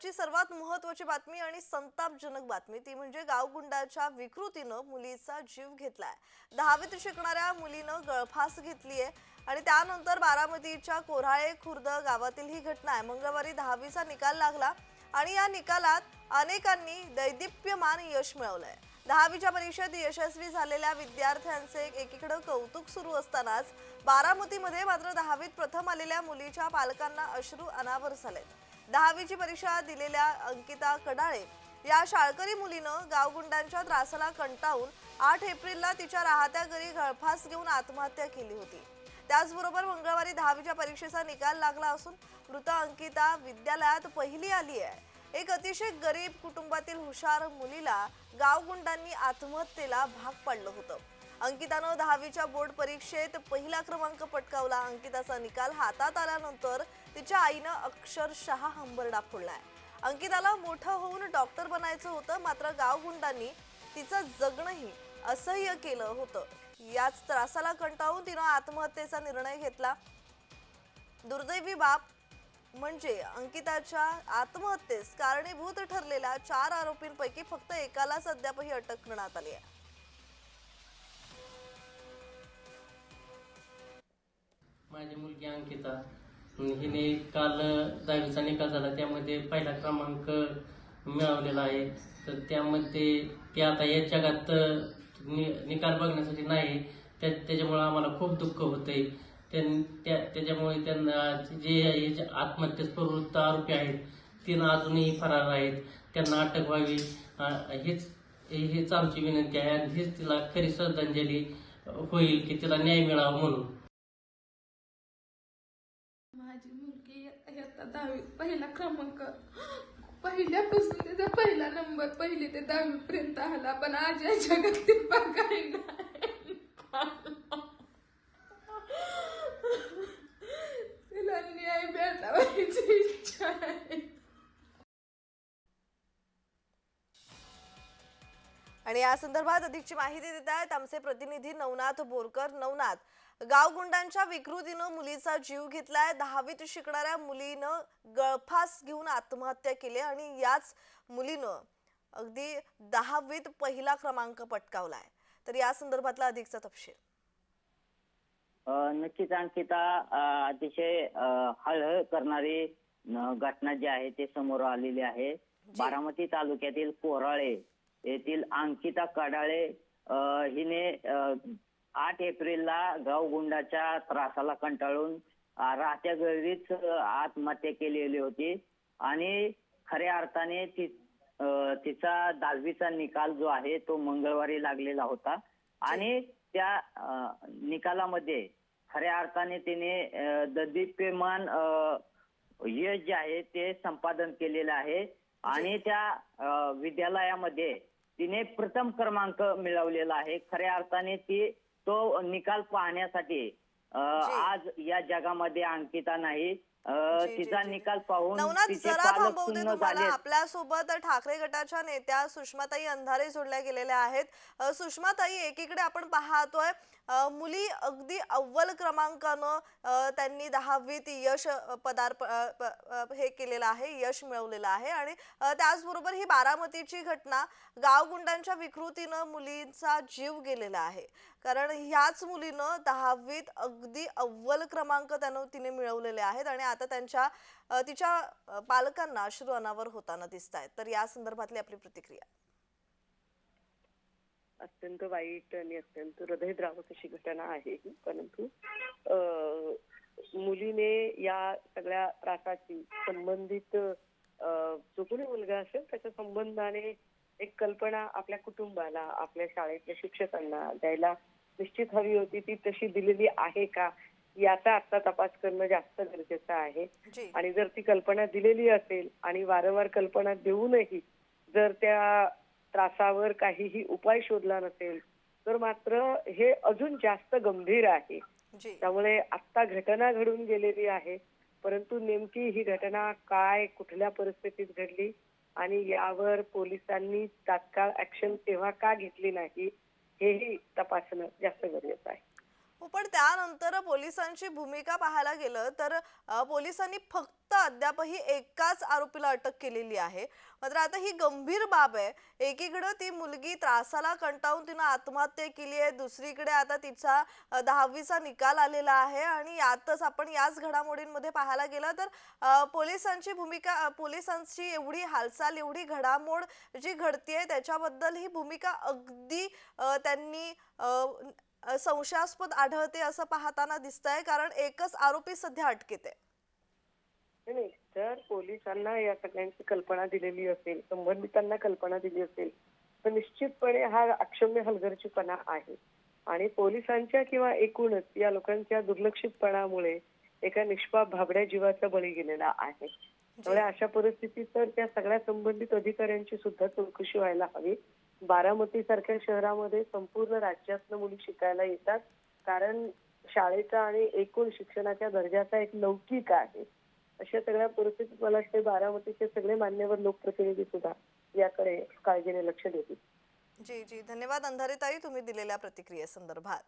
आताची सर्वात महत्वाची बातमी आणि संतापजनक बातमी ती म्हणजे गावगुंडाच्या विकृतीनं मुलीचा जीव घेतलाय. दहावीत शिकणाऱ्या मुलीनं गळफास घेतलीये आणि त्यानंतर बारामतीच्या कोराळे खुर्द गावातील ही घटना आहे. मंगळवारी दहावीचा निकाल लागला आणि या निकालात अनेकांनी दैदिप्यमान यश मिळवलंय. दहावीच्या परीक्षेत यशस्वी झालेल्या विद्यार्थ्यांचे एकीकडे कौतुक सुरू असतानाच बारामतीमध्ये मात्र दहावीत प्रथम आलेल्या मुलीच्या पालकांना अश्रू अनावर झालेत. दहावीची परीक्षा दिलेल्या अंकिता कडाळे या शाळकरी मुलीनं गावगुंडांच्या त्रासाला कंटाळून आठ एप्रिलला तिच्या राहत्या घरी गळफास घेऊन आत्महत्या केली होती. त्याचबरोबर मंगळवारी दहावीच्या परीक्षेचा निकाल लागला असून मृत अंकिता विद्यालयात पहिली आली आहे. एक अतिशय गरीब कुटुंबातील हुशार मुलीला गावगुंडांनी आत्महत्येला भाग पाडलं होतं. अंकितानं दहावीच्या बोर्ड परीक्षेत पहिला क्रमांक पटकावला. अंकिताचा निकाल हातात आल्यानंतर तिच्या आईनं अक्षरशः हंबरडा फोडलाय अंकिताला मोठं होऊन डॉक्टर बनायचं होतं मात्र गावगुंडांनी तिचं जगणंही असह्य केलं होतं. याच त्रासाला कंटाळून तिनं आत्महत्येचा निर्णय घेतला. दुर्दैवी बाब म्हणजे अंकिताच्या आत्महत्येस कारणीभूत ठरलेल्या चार आरोपींपैकी फक्त एकालाच अद्यापही अटक करण्यात आली आहे. माझी मुलगी अंकिता. हिने काल दहावीचा निकाल झाला त्यामध्ये पहिला क्रमांक मिळवलेला आहे. तर त्यामध्ये ते आता या जगात नि- निकाल बघण्यासाठी नाही. त्या त्याच्यामुळे आम्हाला खूप दुःख होतंय. त्यां- त्या त्याच्यामुळे त्यांना जे हे जे आत्महत्येस प्रवृत्त आरोपी आहेत तिनं अजूनही फरार आहेत. त्यांना अटक व्हावी. हेच हेच आमची विनंती आहे आणि हेच तिला खरी श्रद्धांजली होईल की तिला न्याय मिळावा म्हणून. माझी मुलगी इयत्ता दहावी पहिला क्रमांक. पहिल्यापासून त्याचा पहिला नंबर पहिली ते दहावीपर्यंत आला पण आज या जगातील बघायला आणि या संदर्भात अधिकची माहिती देत आहेत आमचे प्रतिनिधी नवनाथ बोरकर. नवनाथ गावगुंडांच्या विकृतीनं मुलीचा जीव घेतलाय. दहावीत शिकणाऱ्या मुलीनं गळफास घेऊन आत्महत्या केली आणि याच मुलीनं अगदी दहावीत पहिला क्रमांक पटकावलाय. तर या संदर्भातला अधिकचा तपशील. नक्कीच अंकिता अतिशय हळहळ करणारी घटना जी आहे ते समोर आलेली आहे. बारामती तालुक्यातील कोराळे येथील अंकिता कडाळे हिने आठ एप्रिलला गावगुंडाच्या त्रासाला कंटाळून राहत्या घरीच आत्महत्या केलेली होती. आणि खऱ्या अर्थाने ती तिचा दहावीचा निकाल जो आहे तो मंगळवारी लागलेला होता. आणि त्या निकालामध्ये खऱ्या अर्थाने तिने अ, ददीप्यमान यश जे आहे ते संपादन केलेलं आहे. आणि त्या विद्यालयामध्ये तिने प्रथम क्रमांक मिळवलेला आहे खऱ्या अर्थाने ती तो निकाल पाहण्यासाठी. आज या जगामध्ये अंकिता नाही अ, जी, जी, तिचा जी. निकाल पाहून नवनाथ तिचे जरा पालक थांबवते सुन्न तुम्हाला. झालेत. आपल्यासोबत ठाकरे गटाच्या नेत्या सुषमाताई अंधारे जोडल्या गेलेल्या आहेत. अ, सुषमाताई एकीकडे आपण पाहतोय अ, मुली अगदी अव्वल क्रमांकानं अ, त्यांनी दहावीत यश अ, पदार्प अ, प- अ, हे केलेलं आहे यश मिळवलेलं आहे. आणि अ, त्याचबरोबर ही बारामतीची घटना गावगुंडांच्या विकृतीनं मुलींचा जीव गेलेला आहे. कारण ह्याच मुलीनं दहावीत अगदी अव्वल क्रमांक त्यानं तिने मिळवलेले आहेत आणि आता त्यांच्या तिच्या पालकांना अश्रू अनावर होताना दिसत आहेत तर या संदर्भातली आपली प्रतिक्रिया. अत्यंत वाईट आणि अत्यंत हृदयद्रावक अशी घटना आहे. परंतु मुलीने या सगळ्या त्रासाची संबंधित जो कोणी मुलगा असेल त्याच्या संबंधाने एक कल्पना आपल्या कुटुंबाला आपल्या शाळेतल्या शिक्षकांना द्यायला निश्चित हवी होती. ती तशी दिलेली आहे का? याचा आता तपास करणं जास्त गरजेचं आहे. आणि जर ती कल्पना दिलेली असेल आणि वारंवार कल्पना देऊनही जर त्या त्रासावर काहीही उपाय शोधला नसेल तर मात्र हे अजून जास्त गंभीर आहे. त्यामुळे आत्ता घटना घडून गेलेली आहे. परंतु नेमकी ही घटना काय कुठल्या परिस्थितीत घडली आणि यावर पोलिसांनी तात्काळ ऍक्शन तेव्हा का घेतली नाही हेही तपासणं जास्त गरजेचं आहे. हो पण त्यानंतर पोलिसांची भूमिका पाहायला गेलं तर पोलिसांनी फक्त अद्यापही एकाच आरोपीला अटक केलेली आहे. मात्र आता ही गंभीर बाब आहे. एकीकडं ती मुलगी त्रासाला कंटाळून तिनं आत्महत्या केली आहे. दुसरीकडे आता तिचा दहावीचा निकाल आलेला आहे आणि यातच आपण याच घडामोडींमध्ये पाहायला गेलं तर पोलिसांची भूमिका पोलिसांची एवढी हालचाल एवढी घडामोड जी घडतीये त्याच्याबद्दल ही भूमिका अगदी त्यांनी संशयास्पद आढळते असं पाहताना दिसतंय कारण एकच आरोपी सध्या अटकेत आहे नाही, नाही. जर पोलिसांना या सगळ्यांची कल्पना दिलेली असेल संबंधितांना कल्पना दिली असेल तर निश्चितपणे हा अक्षम्य हलगर्जीपणा आहे. आणि पोलिसांच्या किंवा एकूणच या लोकांच्या दुर्लक्षितपणामुळे एका निष्पाप भाबड्या जीवाचा बळी गेलेला आहे. त्यामुळे अशा परिस्थितीत तर त्या सगळ्या संबंधित अधिकाऱ्यांची सुद्धा चौकशी व्हायला हवी. बारामती सारख्या शहरामध्ये संपूर्ण राज्यातनं मुली शिकायला येतात. कारण शाळेचा आणि एकूण शिक्षणाच्या दर्जाचा एक लौकिक आहे. अशा सगळ्या परिस्थितीत मला वाटते बारामतीचे सगळे मान्यवर लोकप्रतिनिधी सुद्धा याकडे काळजीने लक्ष देतील. जी जी. धन्यवाद अंधारेताई तुम्ही दिलेल्या प्रतिक्रियेसंदर्भात.